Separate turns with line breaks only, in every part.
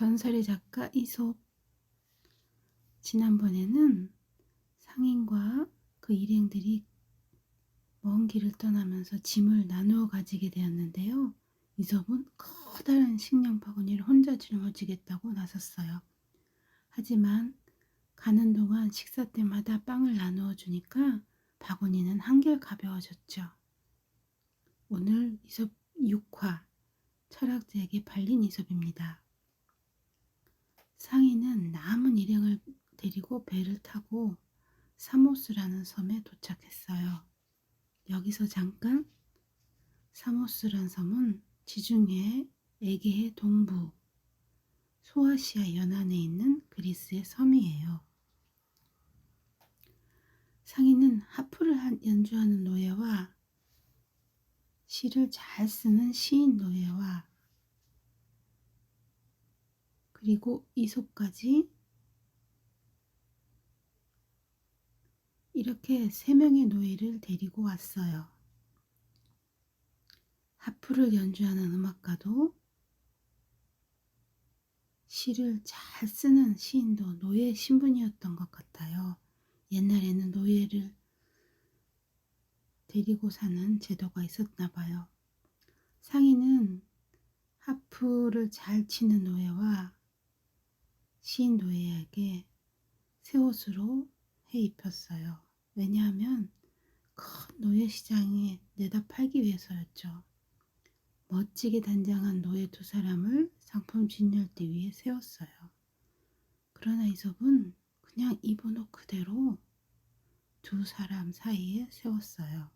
전설의 작가 이솝. 지난번에는 상인과 그 일행들이 먼 길을 떠나면서 짐을 나누어 가지게 되었는데요. 이솝은 커다란 식량 바구니를 혼자 짊어지겠다고 나섰어요. 하지만 가는 동안 식사 때마다 빵을 나누어 주니까 바구니는 한결 가벼워졌죠. 오늘 이솝 6화 철학자에게 팔린 이솝입니다. 상인은 남은 일행을 데리고 배를 타고 사모스라는 섬에 도착했어요. 여기서 잠깐 사모스란 섬은 지중해 에게해 동부 소아시아 연안에 있는 그리스의 섬이에요. 상인은 하프를 연주하는 노예와 시를 잘 쓰는 시인 노예와 그리고 이솝까지 이렇게 세 명의 노예를 데리고 왔어요. 하프를 연주하는 음악가도 시를 잘 쓰는 시인도 노예 신분이었던 것 같아요. 옛날에는 노예를 데리고 사는 제도가 있었나 봐요. 상인은 하프를 잘 치는 노예와 시인 노예에게 새 옷으로 해 입혔어요. 왜냐하면 큰 노예 시장에 내다 팔기 위해서였죠. 멋지게 단장한 노예 두 사람을 상품 진열대 위에 세웠어요. 그러나 이솝은 그냥 입은 옷 그대로 두 사람 사이에 세웠어요.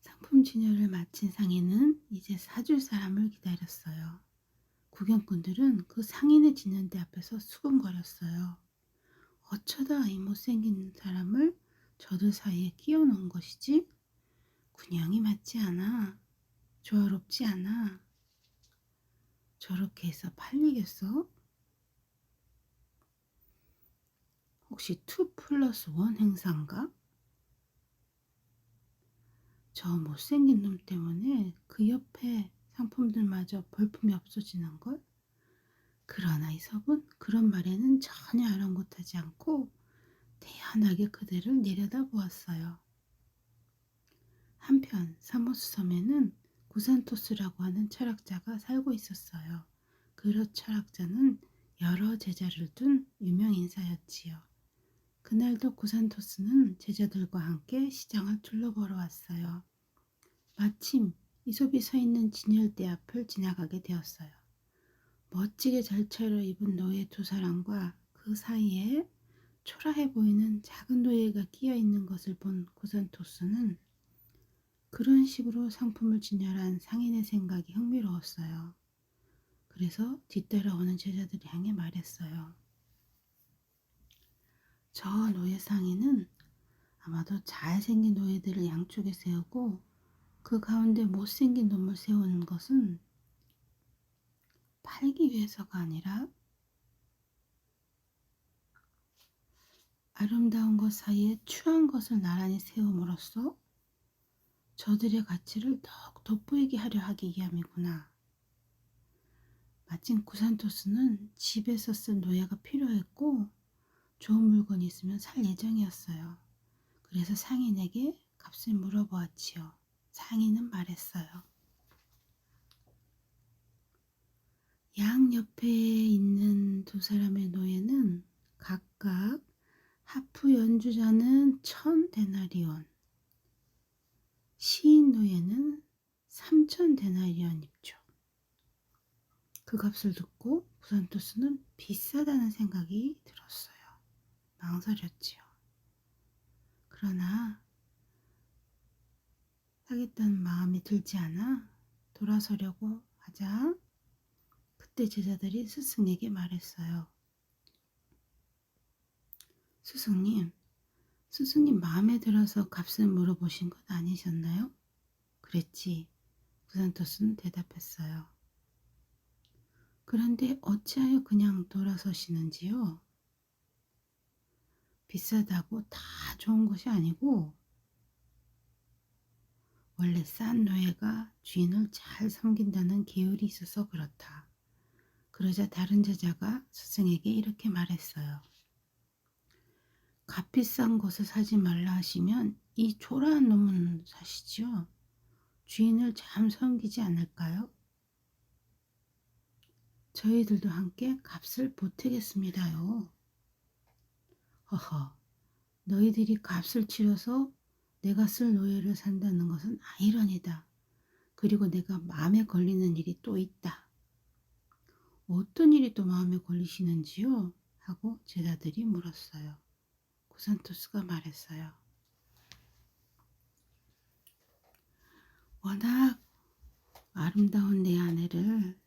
상품 진열을 마친 상인은 이제 사줄 사람을 기다렸어요. 구경꾼들은 그 상인의 진열대 앞에서 수근거렸어요. 어쩌다 이 못생긴 사람을 저들 사이에 끼워 놓은 것이지? 군형이 맞지 않아. 조화롭지 않아. 저렇게 해서 팔리겠어? 혹시 2 플러스 1 행사인가? 저 못생긴 놈 때문에 그 옆에 상품들마저 볼품이 없어지는 걸? 그러나 이솝은 그런 말에는 전혀 아랑곳하지 않고 태연하게 그들을 내려다보았어요. 한편 사모스 섬에는 구산토스라고 하는 철학자가 살고 있었어요. 그 철학자는 여러 제자를 둔 유명 인사였지요. 그날도 구산토스는 제자들과 함께 시장을 둘러보러 왔어요. 마침 이솝이 서 있는 진열대 앞을 지나가게 되었어요. 멋지게 잘 차려입은 노예 두 사람과 그 사이에 초라해 보이는 작은 노예가 끼어 있는 것을 본 구산토스는 그런 식으로 상품을 진열한 상인의 생각이 흥미로웠어요. 그래서 뒤따라오는 제자들을 향해 말했어요. 저 노예 상인은 아마도 잘생긴 노예들을 양쪽에 세우고 그 가운데 못생긴 놈을 세우는 것은 팔기 위해서가 아니라 아름다운 것 사이에 추한 것을 나란히 세움으로써 저들의 가치를 더욱 돋보이게 하려 하기 위함이구나. 마침 구산토스는 집에서 쓴 노예가 필요했고 좋은 물건이 있으면 살 예정이었어요. 그래서 상인에게 값을 물어보았지요. 상인은 말했어요. 양 옆에 있는 두 사람의 노예는 각각 하프 연주자는 천 데나리온, 시인 노예는 삼천 데나리온 입죠. 그 값을 듣고 부산토스는 비싸다는 생각이 들었어요. 망설였지요. 그러나 하겠다는 마음이 들지 않아 돌아서려고 하자 그때 제자들이 스승에게 말했어요. 스승님, 스승님 마음에 들어서 값을 물어보신 것 아니셨나요? 그랬지. 구산토스는 대답했어요. 그런데 어찌하여 그냥 돌아서시는지요? 비싸다고 다 좋은 것이 아니고 원래 싼 노예가 주인을 잘 섬긴다는 계율이 있어서 그렇다. 그러자 다른 제자가 스승에게 이렇게 말했어요. 값비싼 것을 사지 말라 하시면 이 초라한 놈은 사시지요. 주인을 잘 섬기지 않을까요? 저희들도 함께 값을 보태겠습니다요. 허허, 너희들이 값을 치러서 내가 쓸 노예를 산다는 것은 아이러니다. 그리고 내가 마음에 걸리는 일이 또 있다. 어떤 일이 또 마음에 걸리시는지요? 하고 제자들이 물었어요. 구산토스가 말했어요. 워낙 아름다운 내 아내를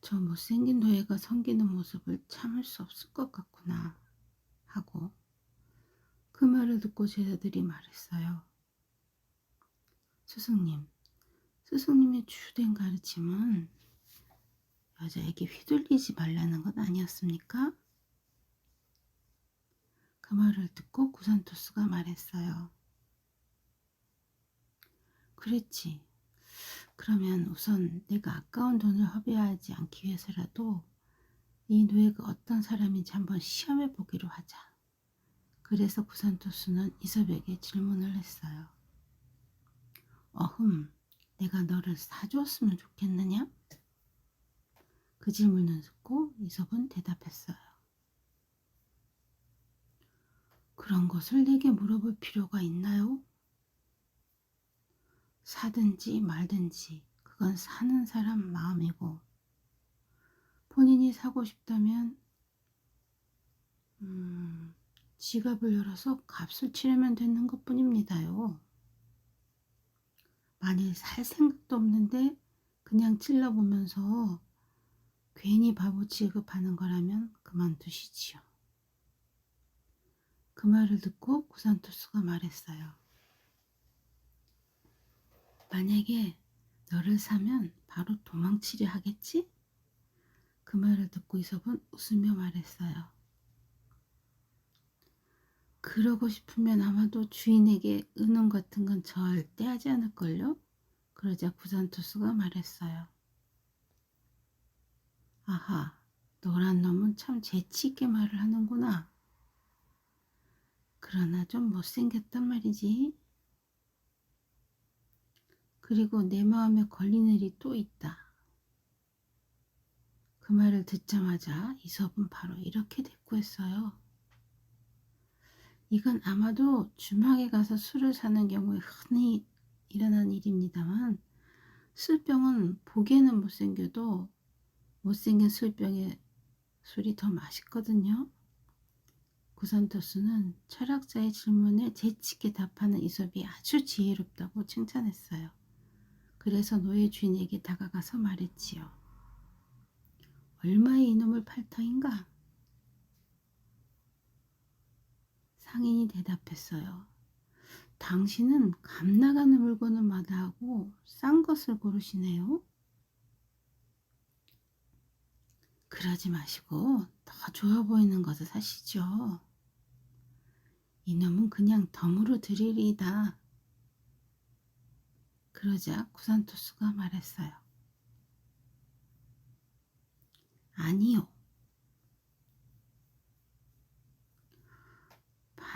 저 못생긴 노예가 섬기는 모습을 참을 수 없을 것 같구나 하고 그 말을 듣고 제자들이 말했어요. 스승님, 스승님의 주된 가르침은 여자에게 휘둘리지 말라는 것 아니었습니까? 그 말을 듣고 구산토스가 말했어요. 그랬지. 그러면 우선 내가 아까운 돈을 허비하지 않기 위해서라도 이 노예가 어떤 사람인지 한번 시험해 보기로 하자. 그래서 구산토스는 이섭에게 질문을 했어요. 어흠, 내가 너를 사주었으면 좋겠느냐? 그 질문을 듣고 이섭은 대답했어요. 그런 것을 내게 물어볼 필요가 있나요? 사든지 말든지 그건 사는 사람 마음이고 본인이 사고 싶다면 음, 지갑을 열어서 값을 치르면 되는 것 뿐입니다요. 만일 살 생각도 없는데 그냥 찔러보면서 괜히 바보 취급하는 거라면 그만두시지요. 그 말을 듣고 구산토스가 말했어요. 만약에 너를 사면 바로 도망치려 하겠지? 그 말을 듣고 이섭은 웃으며 말했어요. 그러고 싶으면 아마도 주인에게 은원 같은 건 절대 하지 않을걸요? 그러자 구산토스가 말했어요. 아하, 너란 놈은 참 재치있게 말을 하는구나. 그러나 좀 못생겼단 말이지. 그리고 내 마음에 걸리는 일이 또 있다. 그 말을 듣자마자 이섭은 바로 이렇게 대꾸했어요. 이건 아마도 주막에 가서 술을 사는 경우에 흔히 일어난 일입니다만 술병은 보기에는 못생겨도 못생긴 술병에 술이 더 맛있거든요. 구산토스는 철학자의 질문에 재치있게 답하는 이섭이 아주 지혜롭다고 칭찬했어요. 그래서 노예 주인에게 다가가서 말했지요. 얼마의 이놈을 팔 터인가? 상인이 대답했어요. 당신은 감 나가는 물건을 마다하고 싼 것을 고르시네요. 그러지 마시고 더 좋아 보이는 것을 사시죠. 이놈은 그냥 덤으로 드리리다. 그러자 구산토스가 말했어요. 아니요.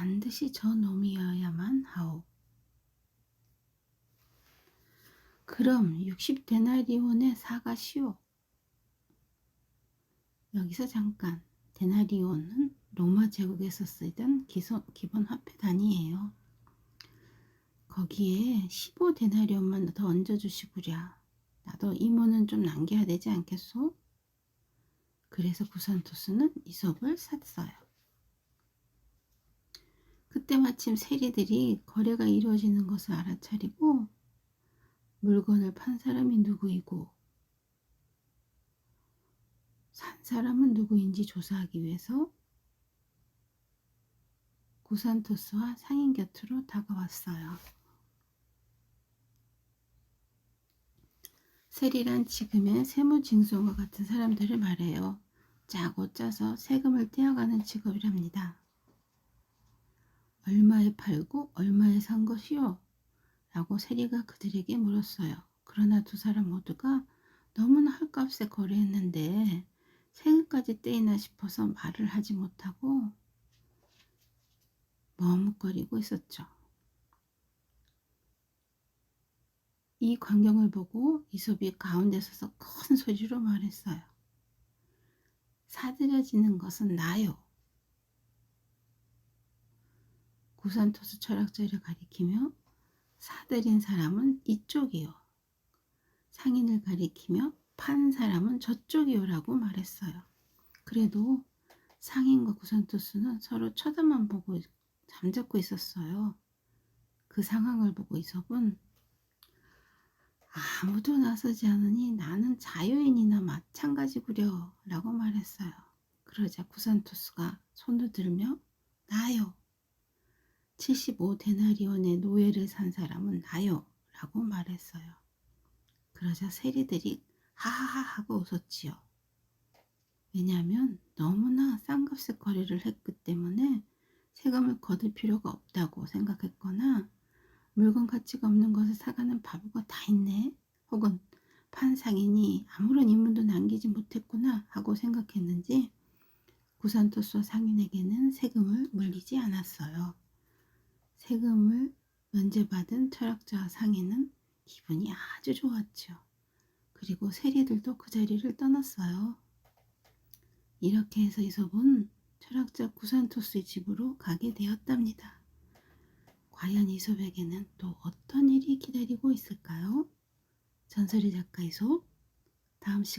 반드시 저 놈이어야만 하오. 그럼 60데나리온에 사가시오. 여기서 잠깐 데나리온은 로마 제국에서 쓰던 기소, 기본 화폐 단위예요. 거기에 15데나리온만 더 얹어주시구랴. 나도 이모는 좀 남겨야 되지 않겠소? 그래서 구산토스는 이솝을 샀어요. 그때 마침 세리들이 거래가 이루어지는 것을 알아차리고 물건을 판 사람이 누구이고 산 사람은 누구인지 조사하기 위해서 구산토스와 상인 곁으로 다가왔어요. 세리란 지금의 세무징수원과 같은 사람들을 말해요. 짜고 짜서 세금을 떼어가는 직업이랍니다. 얼마에 팔고 얼마에 산 것이요? 라고 세리가 그들에게 물었어요. 그러나 두 사람 모두가 너무나 헐값에 거래했는데 세금까지 떼이나 싶어서 말을 하지 못하고 머뭇거리고 있었죠. 이 광경을 보고 이솝이 가운데 서서 큰 소리로 말했어요. 사들여지는 것은 나요. 구산토스 철학자를 가리키며 사들인 사람은 이쪽이요. 상인을 가리키며 판 사람은 저쪽이요라고 말했어요. 그래도 상인과 구산토스는 서로 쳐다만 보고 잠잡고 있었어요. 그 상황을 보고 이솝은 아무도 나서지 않으니 나는 자유인이나 마찬가지구려 라고 말했어요. 그러자 구산토스가 손을 들며 나요. 75 데나리온의 노예를 산 사람은 나요 라고 말했어요. 그러자 세리들이 하하하 하고 웃었지요. 왜냐하면 너무나 싼 값에 거래를 했기 때문에 세금을 거둘 필요가 없다고 생각했거나 물건 가치가 없는 것을 사가는 바보가 다 있네. 혹은 판상인이 아무런 인문도 남기지 못했구나 하고 생각했는지 구산토스와 상인에게는 세금을 물리지 않았어요. 세금을 면제받은 철학자와 상인은 기분이 아주 좋았죠. 그리고 세리들도 그 자리를 떠났어요. 이렇게 해서 이솝은 철학자 구산토스의 집으로 가게 되었답니다. 과연 이솝에게는 또 어떤 일이 기다리고 있을까요? 전설의 작가 이솝 다음 시간